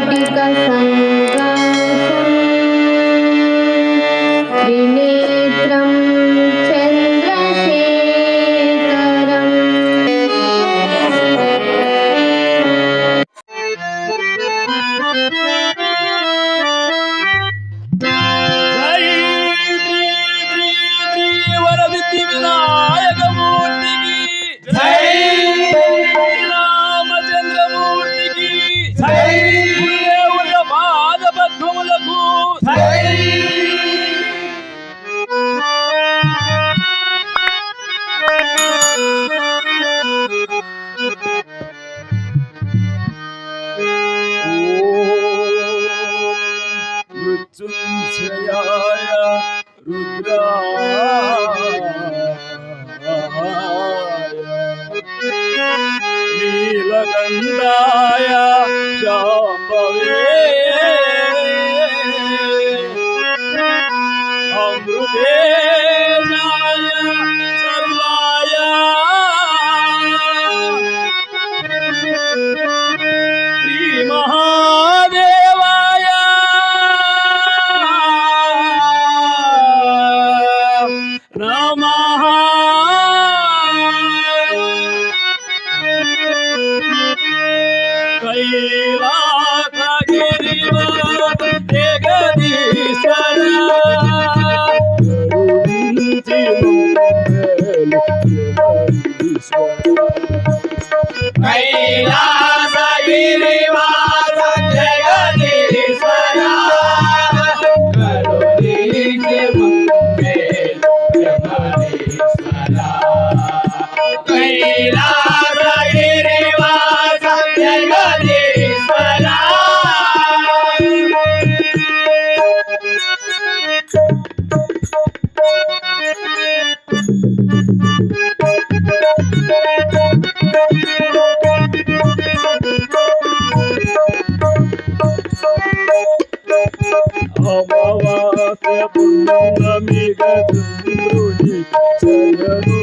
वाटिका అమావాస్య పున్నమిగ చంద్రుని చయను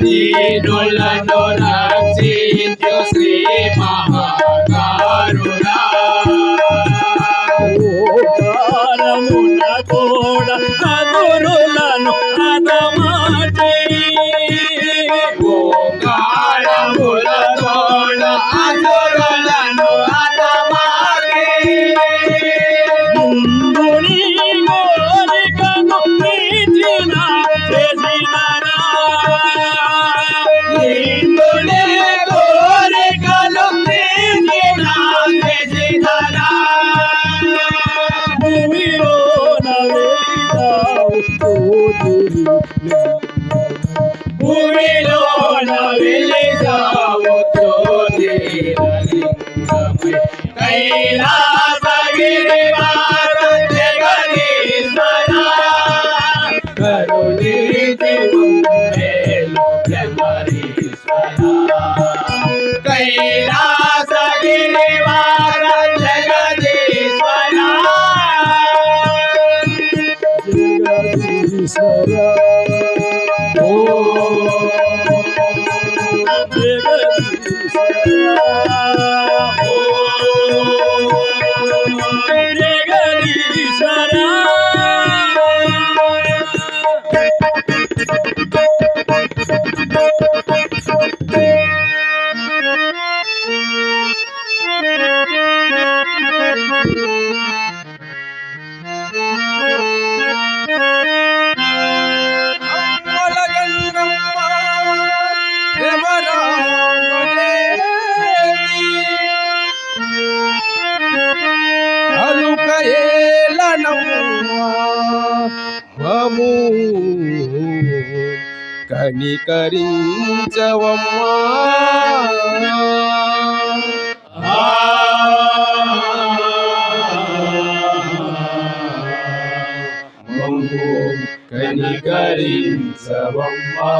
ti doladoran Kanikarin Savamma Kanikarin Savamma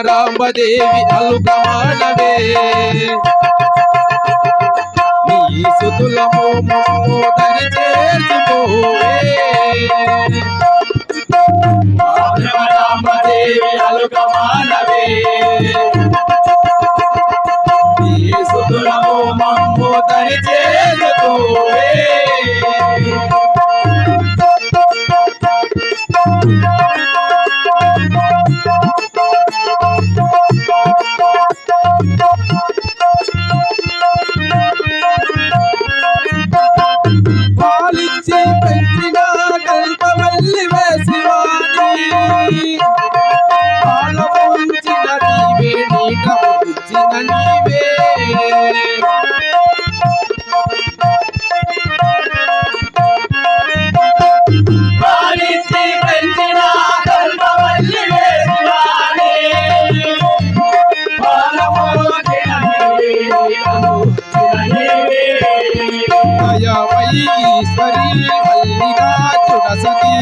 Ramadevi అలుగమానవే. నీ సుతులమో మోద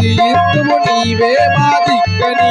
తీర్థము నీవే మా దిక్కని.